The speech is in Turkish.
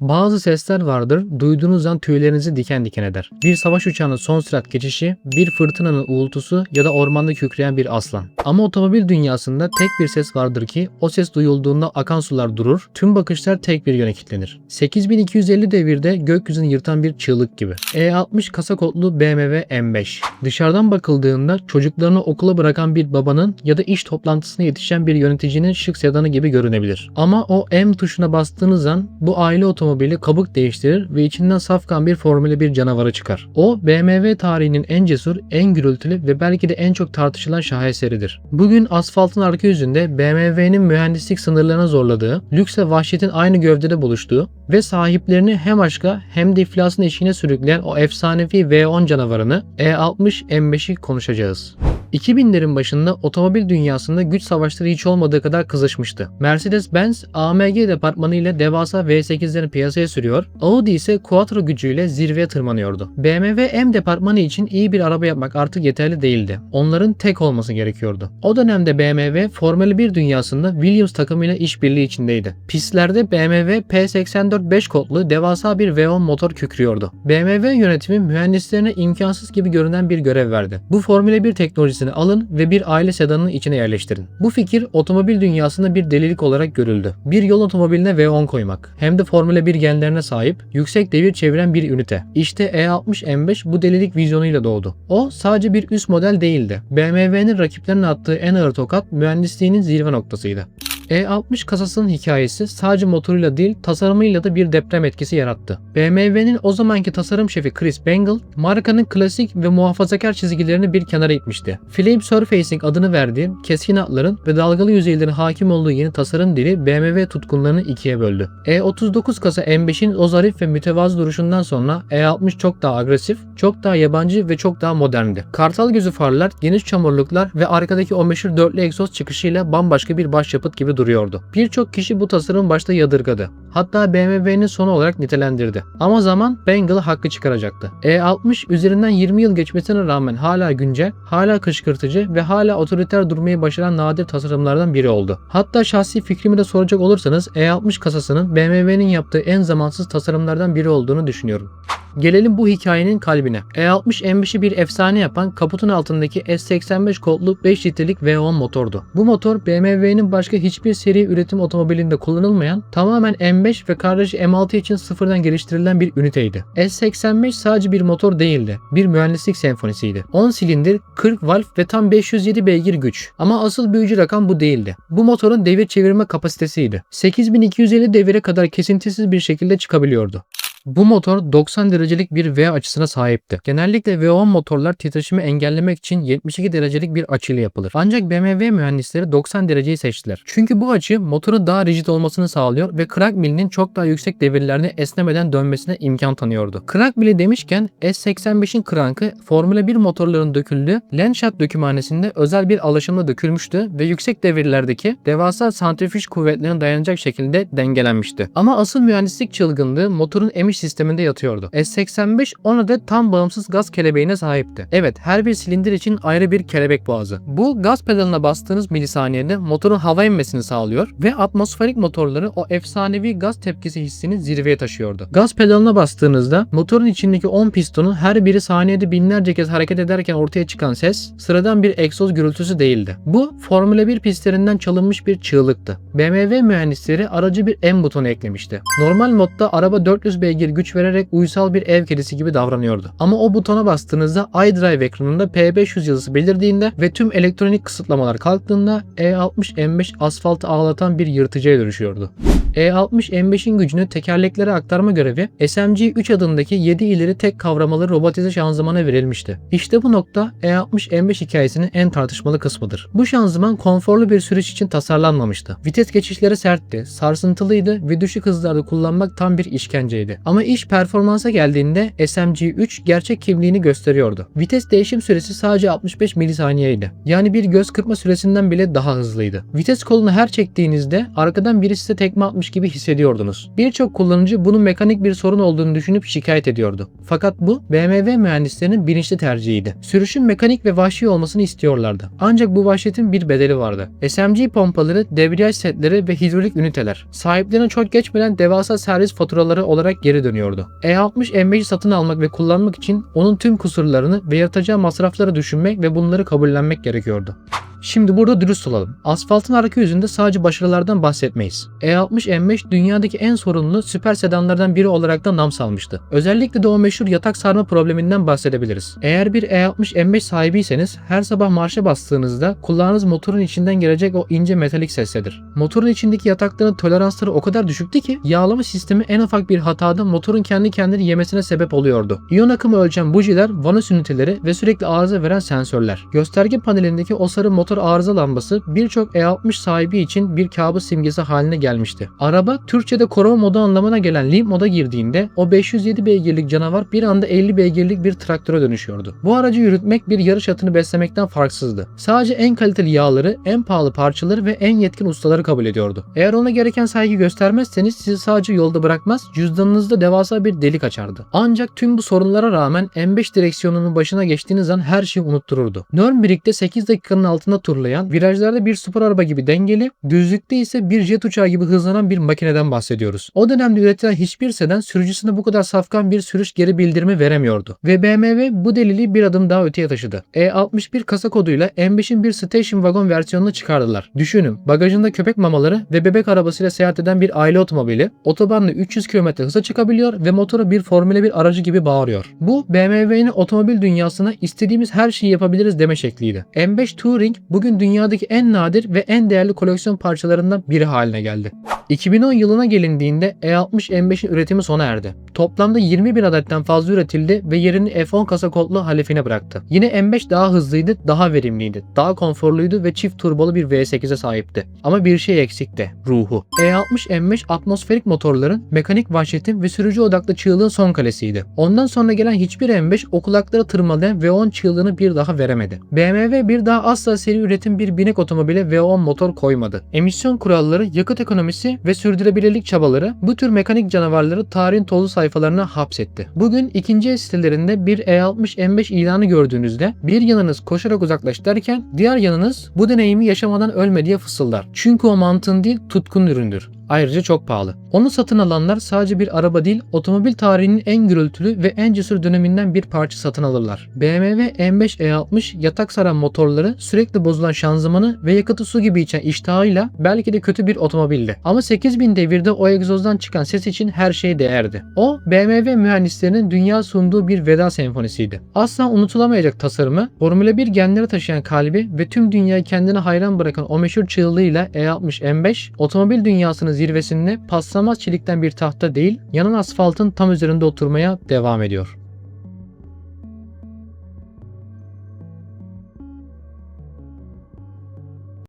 Bazı sesler vardır, duyduğunuz an tüylerinizi diken diken eder. Bir savaş uçağının son sürat geçişi, bir fırtınanın uğultusu ya da ormanda kükreyen bir aslan. Ama otomobil dünyasında tek bir ses vardır ki o ses duyulduğunda akan sular durur, tüm bakışlar tek bir yöne kilitlenir. 8250 devirde gökyüzünü yırtan bir çığlık gibi. E60 kasa kodlu BMW M5. Dışarıdan bakıldığında çocuklarını okula bırakan bir babanın ya da iş toplantısına yetişen bir yöneticinin şık sedanı gibi görünebilir. Ama o M tuşuna bastığınız an bu aile otomobili kabuk değiştirir ve içinden safkan bir Formula 1 canavarı çıkar. O BMW tarihinin en cesur, en gürültülü ve belki de en çok tartışılan şaheseridir. Bugün asfaltın arka yüzünde BMW'nin mühendislik sınırlarına zorladığı, lükse vahşetin aynı gövdede buluştuğu ve sahiplerini hem aşka hem de iflasın eşiğine sürükleyen o efsanevi V10 canavarını E60 M5'i konuşacağız. 2000'lerin başında otomobil dünyasında güç savaşları hiç olmadığı kadar kızışmıştı. Mercedes-Benz AMG departmanı ile devasa V8'lerini piyasaya sürüyor, Audi ise Quattro gücüyle zirveye tırmanıyordu. BMW M departmanı için iyi bir araba yapmak artık yeterli değildi. Onların tek olması gerekiyordu. O dönemde BMW Formula 1 dünyasında Williams takımıyla işbirliği içindeydi. Pistlerde BMW P84 5 kodlu devasa bir V10 motor kükrüyordu. BMW yönetimi mühendislerine imkansız gibi görünen bir görev verdi. Bu Formula 1 teknolojisi teknolojisini alın ve bir aile sedanının içine yerleştirin. Bu fikir otomobil dünyasında bir delilik olarak görüldü. Bir yol otomobiline V10 koymak. Hem de Formula 1 genlerine sahip, yüksek devir çeviren bir ünite. İşte E60 M5 bu delilik vizyonuyla doğdu. O sadece bir üst model değildi. BMW'nin rakiplerine attığı en ağır tokat mühendisliğinin zirve noktasıydı. E60 kasasının hikayesi sadece motoruyla değil tasarımıyla da bir deprem etkisi yarattı. BMW'nin o zamanki tasarım şefi Chris Bangle, markanın klasik ve muhafazakar çizgilerini bir kenara itmişti. Flame Surfacing adını verdiği keskin hatların ve dalgalı yüzeylerin hakim olduğu yeni tasarım dili BMW tutkunlarını ikiye böldü. E39 kasa M5'in o zarif ve mütevazı duruşundan sonra E60 çok daha agresif, çok daha yabancı ve çok daha moderndi. Kartal gözü farlar, geniş çamurluklar ve arkadaki o meşhur dörtlü egzoz çıkışıyla bambaşka bir başyapıt gibi duruyordu. Birçok kişi bu tasarım başta yadırgadı. Hatta BMW'nin sonu olarak nitelendirdi. Ama zaman Bangle hakkı çıkaracaktı. E60 üzerinden 20 yıl geçmesine rağmen hala güncel, hala kışkırtıcı ve hala otoriter durmayı başaran nadir tasarımlardan biri oldu. Hatta şahsi fikrimi de soracak olursanız E60 kasasının BMW'nin yaptığı en zamansız tasarımlardan biri olduğunu düşünüyorum. Gelelim bu hikayenin kalbine. E60 M5'i bir efsane yapan kaputun altındaki S85 kodlu 5 litrelik V10 motordu. Bu motor BMW'nin başka hiçbir seri üretim otomobilinde kullanılmayan tamamen M5 ve kardeşi M6 için sıfırdan geliştirilen bir üniteydi. S85 sadece bir motor değildi. Bir mühendislik senfonisiydi. 10 silindir, 40 valf ve tam 507 beygir güç. Ama asıl büyücü rakam bu değildi. Bu motorun devir çevirme kapasitesiydi. 8250 devire kadar kesintisiz bir şekilde çıkabiliyordu. Bu motor 90 derecelik bir V açısına sahipti. Genellikle V10 motorlar titreşimi engellemek için 72 derecelik bir açıyla yapılır. Ancak BMW mühendisleri 90 dereceyi seçtiler. Çünkü bu açı motorun daha rigid olmasını sağlıyor ve crank millinin çok daha yüksek devirlerde esnemeden dönmesine imkan tanıyordu. Crank milli demişken S85'in crankı Formula 1 motorların döküldüğü Landshut dökümhanesinde özel bir alaşımla dökülmüştü ve yüksek devirlerdeki devasa santrifüj kuvvetlerine dayanacak şekilde dengelenmişti. Ama asıl mühendislik çılgınlığı motorun emiş sisteminde yatıyordu. S85 10 adet tam bağımsız gaz kelebeğine sahipti. Evet her bir silindir için ayrı bir kelebek boğazı. Bu gaz pedalına bastığınız milisaniyede motorun hava inmesini sağlıyor ve atmosferik motorları o efsanevi gaz tepkisi hissini zirveye taşıyordu. Gaz pedalına bastığınızda motorun içindeki 10 pistonun her biri saniyede binlerce kez hareket ederken ortaya çıkan ses sıradan bir egzoz gürültüsü değildi. Bu Formula 1 pistlerinden çalınmış bir çığlıktı. BMW mühendisleri aracı bir M butonu eklemişti. Normal modda araba 400 beygir güç vererek uysal bir ev kedisi gibi davranıyordu. Ama o butona bastığınızda iDrive ekranında P500 yazısı belirdiğinde ve tüm elektronik kısıtlamalar kalktığında E60 M5 asfaltı ağlatan bir yırtıcıya dönüşüyordu. E60 M5'in gücünü tekerleklere aktarma görevi SMG3 adındaki 7 ileri tek kavramalı robotize şanzımana verilmişti. İşte bu nokta E60 M5 hikayesinin en tartışmalı kısmıdır. Bu şanzıman konforlu bir sürüş için tasarlanmamıştı. Vites geçişleri sertti, sarsıntılıydı ve düşük hızlarda kullanmak tam bir işkenceydi. Ama iş performansa geldiğinde SMG3 gerçek kimliğini gösteriyordu. Vites değişim süresi sadece 65 milisaniyeydi. Yani bir göz kırpma süresinden bile daha hızlıydı. Vites kolunu her çektiğinizde arkadan biri size tekme atmış gibi hissediyordunuz. Birçok kullanıcı bunun mekanik bir sorun olduğunu düşünüp şikayet ediyordu. Fakat bu BMW mühendislerinin bilinçli tercihiydi. Sürüşün mekanik ve vahşi olmasını istiyorlardı. Ancak bu vahşetin bir bedeli vardı. SMG pompaları, debriyaj setleri ve hidrolik üniteler. Sahiplerine çok geçmeden devasa servis faturaları olarak geri dönüyordu. E60 M5'i satın almak ve kullanmak için onun tüm kusurlarını ve yaratacağı masrafları düşünmek ve bunları kabullenmek gerekiyordu. Şimdi burada dürüst olalım. Asfaltın arka yüzünde sadece başarılardan bahsetmeyiz. E60 M5 dünyadaki en sorunlu süper sedanlardan biri olarak da nam salmıştı. Özellikle de o meşhur yatak sarma probleminden bahsedebiliriz. Eğer bir E60 M5 sahibiyseniz her sabah marşa bastığınızda kulağınız motorun içinden gelecek o ince metalik sesledir. Motorun içindeki yatakların toleransları o kadar düşüktü ki yağlama sistemi en ufak bir hatada motorun kendi kendini yemesine sebep oluyordu. İyon akımı ölçen bujiler, vanos üniteleri ve sürekli arıza veren sensörler. Gösterge panelindeki o sarı motor arıza lambası birçok E60 sahibi için bir kabus simgesi haline gelmişti. Araba Türkçe'de koruma modu anlamına gelen limp moda girdiğinde o 507 beygirlik canavar bir anda 50 beygirlik bir traktöre dönüşüyordu. Bu aracı yürütmek bir yarış atını beslemekten farksızdı. Sadece en kaliteli yağları, en pahalı parçaları ve en yetkin ustaları kabul ediyordu. Eğer ona gereken saygı göstermezseniz sizi sadece yolda bırakmaz, cüzdanınızda devasa bir delik açardı. Ancak tüm bu sorunlara rağmen M5 direksiyonunun başına geçtiğiniz an her şeyi unuttururdu. Nürburgring'de 8 dakikanın altında turlayan, virajlarda bir spor araba gibi dengeli, düzlükte ise bir jet uçağı gibi hızlanan bir makineden bahsediyoruz. O dönemde üretilen hiçbir sedan sürücüsüne bu kadar safkan bir sürüş geri bildirimi veremiyordu. Ve BMW bu deliliği bir adım daha öteye taşıdı. E61 kasa koduyla M5'in bir station wagon versiyonunu çıkardılar. Düşünün, bagajında köpek mamaları ve bebek arabasıyla seyahat eden bir aile otomobili, otobanla 300 km hıza çıkabiliyor ve motoru bir Formula 1 aracı gibi bağırıyor. Bu BMW'nin otomobil dünyasına istediğimiz her şeyi yapabiliriz deme şekliydi. M5 Touring bugün dünyadaki en nadir ve en değerli koleksiyon parçalarından biri haline geldi. 2010 yılına gelindiğinde E60 M5'in üretimi sona erdi. Toplamda 20 bin adetten fazla üretildi ve yerini F10 kasa kodlu halefine bıraktı. Yine M5 daha hızlıydı, daha verimliydi, daha konforluydu ve çift turbolu bir V8'e sahipti. Ama bir şey eksikti, ruhu. E60 M5 atmosferik motorların, mekanik vahşetin ve sürücü odaklı çığlığın son kalesiydi. Ondan sonra gelen hiçbir M5 o kulaklara tırmalayan V10 çığlığını bir daha veremedi. BMW bir daha asla seri üretim bir binek otomobile V10 motor koymadı. Emisyon kuralları, yakıt ekonomisi ve sürdürülebilirlik çabaları bu tür mekanik canavarları tarihin tozlu sayfalarına hapsetti. Bugün ikinci el sitelerinde bir E60 M5 ilanı gördüğünüzde bir yanınız koşarak uzaklaş derken diğer yanınız bu deneyimi yaşamadan ölme diye fısıldar. Çünkü o mantığın değil tutkun üründür. Ayrıca çok pahalı. Onu satın alanlar sadece bir araba değil, otomobil tarihinin en gürültülü ve en cesur döneminden bir parça satın alırlar. BMW M5 E60 yatak saran motorları, sürekli bozulan şanzımanı ve yakıtı su gibi içen iştahıyla belki de kötü bir otomobildi. Ama 8000 devirde o egzozdan çıkan ses için her şey değerdi. O, BMW mühendislerinin dünya sunduğu bir veda senfonisiydi. Asla unutulamayacak tasarımı, Formula 1 genleri taşıyan kalbi ve tüm dünyayı kendine hayran bırakan o meşhur çığlığıyla E60 M5, otomobil dünyasının zirvesinde paslanmaz çelikten bir tahta değil, yanan asfaltın tam üzerinde oturmaya devam ediyor.